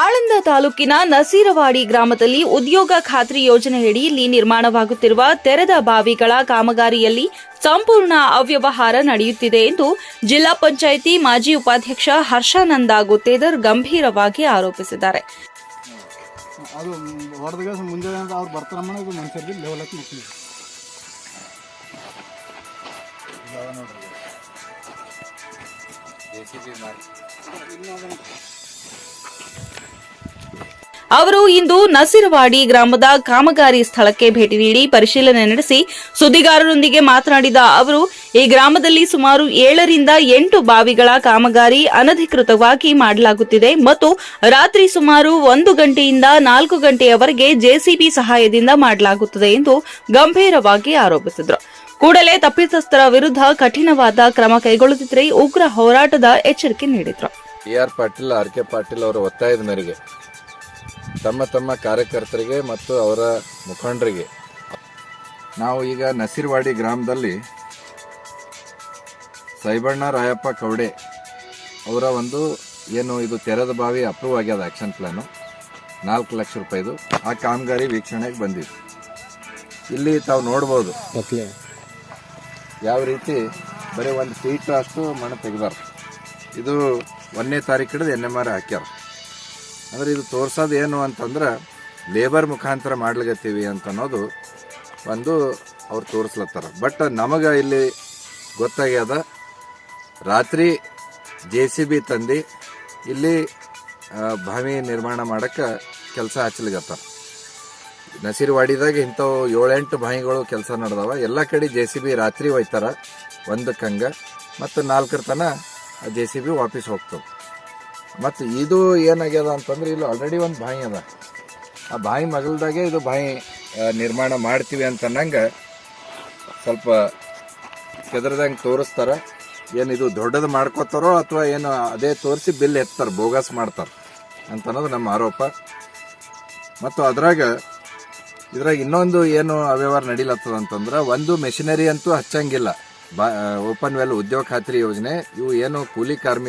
ಆಳಂದ ತಾಲೂಕಿನ ನಸೀರವಾಡಿ ಗ್ರಾಮದಲ್ಲಿ ಉದ್ಯೋಗ ಖಾತ್ರಿ ಯೋಜನೆಯಡಿಯಲ್ಲಿ ನಿರ್ಮಾಣವಾಗುತ್ತಿರುವ ತೆರೆದ ಬಾವಿಗಳ ಕಾಮಗಾರಿಯಲ್ಲಿ ಸಂಪೂರ್ಣ ಅವ್ಯವಹಾರ ನಡೆಯುತ್ತಿದೆ ಎಂದು ಜಿಲ್ಲಾ ಪಂಚಾಯಿತಿ ಮಾಜಿ ಉಪಾಧ್ಯಕ್ಷ ಹರ್ಷಾನಂದ ಗುತ್ತೇದರ್ ಗಂಭೀರವಾಗಿ ಆರೋಪಿಸಿದ್ದಾರೆ. ಅವ್ರು ಇದು ನಸಿರವಾಡಿ ಗ್ರಾಮದ ಕಾಮಗಾರಿ ಸ್ಥಳಕ್ಕೆ ಭೇಟಿ ನೀಡಿ ಪರಿಶೀಲನೆ ನಡೆಸಿ ಸುದ್ದಿಗಾರರೊಂದಿಗೆ ಮಾತನಾಡಿದ ಅವರು, ಈ ಗ್ರಾಮದಲ್ಲಿ ಸುಮಾರು ಏಳರಿಂದ ಎಂಟು ಬಾವಿಗಳ ಕಾಮಗಾರಿ ಅನಧಿಕೃತವಾಗಿ ಮಾಡಲಾಗುತ್ತಿದೆ ಮತ್ತು ರಾತ್ರಿ ಸುಮಾರು ಒಂದು ಗಂಟೆಯಿಂದ ನಾಲ್ಕು ಗಂಟೆಯವರೆಗೆ ಜೆಸಿಬಿ ಸಹಾಯದಿಂದ ಮಾಡಲಾಗುತ್ತದೆ ಎಂದು ಗಂಭೀರವಾಗಿ ಆರೋಪಿಸಿದರು. ಕೂಡಲೇ ತಪ್ಪಿತಸ್ಥರ ವಿರುದ್ಧ ಕಠಿಣವಾದ ಕ್ರಮ ಕೈಗೊಳ್ಳುತ್ತಿದ್ದರೆ ಉಗ್ರ ಹೋರಾಟದ ಎಚ್ಚರಿಕೆ ನೀಡಿದರು. R Patil, R K Patil ಅವರ ಒತ್ತಾಯದ ಮೇರೆಗೆ ತಮ್ಮ ತಮ್ಮ ಕಾರ್ಯಕರ್ತರಿಗೆ ಮತ್ತು ಅವರ ಮುಖಂಡರಿಗೆ. ನಾವು ಈಗ ನಸೀರ್ವಾಡಿ ಗ್ರಾಮದಲ್ಲಿ ಸೈಬಣ್ಣ ರಾಯಪ್ಪ ಕವಡೆ ಅವರ ಒಂದು ಏನು ಇದು ತೆರೆದ ಬಾವಿ ಅಪ್ರೂವ್ ಆಗ್ಯದ ಆಕ್ಷನ್ ಪ್ಲಾನು. ನಾಲ್ಕು ಲಕ್ಷ ರೂಪಾಯಿದು ಆ ಕಾಮಗಾರಿ ವೀಕ್ಷಣೆಗೆ ಬಂದಿದ್ದು ಇಲ್ಲಿ ತಾವು ನೋಡ್ಬೋದು. ಯಾವ ರೀತಿ ಬರೀ ಒಂದು ಫೀಟ್ ಅಷ್ಟು ಮಣ್ಣು ತೆಗ್ದಾರ. ಇದು ಒಂದನೇ ತಾರೀಕು ಹಿಡಿದು ಎನ್ ಎಂ ಆರ್ ಹಾಕ್ಯಾರ. ಅಂದ್ರೆ ಇದು ತೋರ್ಸೋದು ಏನು ಅಂತಂದ್ರೆ ಲೇಬರ್ ಮುಖಾಂತರ ಮಾಡ್ಲಿಗತ್ತೀವಿ ಅಂತ ಅನ್ನೋದು ಒಂದು ಅವ್ರು ತೋರಿಸ್ಲತ್ತಾರ. ಬಟ್ ನಮಗೆ ಇಲ್ಲಿ ಗೊತ್ತಾಗ್ಯದ, ರಾತ್ರಿ ಜೆ ಸಿ ಬಿ ತಂದು ಇಲ್ಲಿ ಬಾವಿ ನಿರ್ಮಾಣ ಮಾಡೋಕ್ಕೆ ಕೆಲಸ ಹಚ್ಚಲಿಗತ್ತಾರ ನಸೀರ್ವಾಡಿದಾಗ ಇಂಥವು ಏಳೆಂಟು ಬಾವಿಗಳು ಕೆಲಸ ನಡೆದವ. ಎಲ್ಲ ಕಡೆ ಜೆ ಸಿ ಬಿ ರಾತ್ರಿ ಒಯ್ತಾರ ಒಂದಕ್ಕೆ ಹಂಗ ಮತ್ತು ನಾಲ್ಕರ ತನ ಜೆ ಸಿ ಬಿ ವಾಪಸ್ ಹೋಗ್ತವೆ. ಮತ್ತು ಇದು ಏನಾಗ್ಯದ ಅಂತಂದ್ರೆ ಇಲ್ಲಿ ಆಲ್ರೆಡಿ ಒಂದು ಬಾಯಿ ಅದ. ಆ ಬಾಯಿ ಮಗಲ್ದಾಗೆ ಇದು ಬಾಯಿ ನಿರ್ಮಾಣ ಮಾಡ್ತೀವಿ ಅನ್ನಂಗ ಸ್ವಲ್ಪ ಕೆದರ್ದಂಗೆ ತೋರಿಸ್ತಾರೆ. ಏನು ಇದು ದೊಡ್ಡದು ಮಾಡ್ಕೋತಾರೋ ಅಥವಾ ಏನು ಅದೇ ತೋರಿಸಿ ಬಿಲ್ ಎತ್ತಾರೆ, ಬೋಗಸ್ ಮಾಡ್ತಾರೆ ಅಂತ ಅನ್ನೋದು ನಮ್ಮ ಆರೋಪ. ಮತ್ತು ಅದ್ರಾಗ, ಇದ್ರಾಗ ಇನ್ನೊಂದು ಏನು ಅವ್ಯವಹಾರ ನಡೀಲತ್ತದ ಅಂತಂದ್ರೆ ಒಂದು ಮೆಷಿನರಿ ಅಂತೂ ಹಚ್ಚಂಗಿಲ್ಲ. ಬಾ ಓಪನ್ ವೆಲ್ ಉದ್ಯೋಗ ಖಾತ್ರಿ ಯೋಜನೆ, ಇವು ಏನು ಕೂಲಿ ಕಾರ್ಮಿಕ